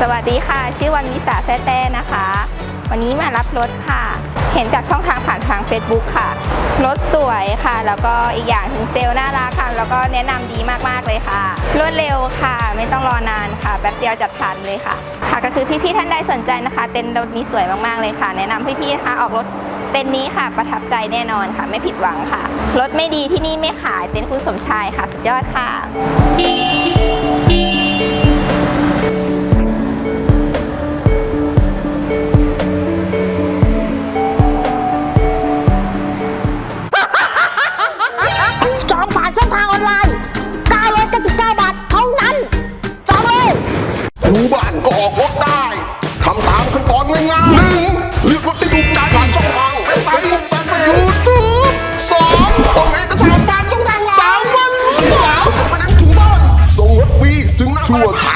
สวัสดีค่ะ ชื่อวันวิสาแซ่แต้นะคะ วันนี้มารับรถค่ะ เห็นจากช่องทางผ่านทาง Facebook ค่ะ รถสวยค่ะ แล้วก็อีกอย่างถึงเซลล์น่ารักค่ะ แล้วก็แนะนำดีมากๆเลยค่ะ รวดเร็วค่ะ ไม่ต้องรอนานค่ะ แป๊บเดียวจัดทันเลยค่ะ ค่ะก็คือพี่ๆท่านใดสนใจนะคะ เต็นท์รถนี้สวยมากๆเลยค่ะ แนะนำพี่ๆนะคะออกรถเต็นท์นี้ค่ะ ประทับใจแน่นอนค่ะ ไม่ผิดหวังค่ะ รถไม่ดีที่นี่ไม่ขายเต็นท์คุณสมชายค่ะ สุดยอดค่ะ นก็ออกรถได้ทำตามขั้นตอนง่ายๆหนึ่งเลือกรถที่ถูกใจผ่านช่องทางเว็บไซต์แฟนเพจยูทูบสองต้องเอกสารผ่านช่องทางสามวันรุ่นสามส่งไปนังถึงบ้านส่งรถฟรีถึงหน้าทั่วไท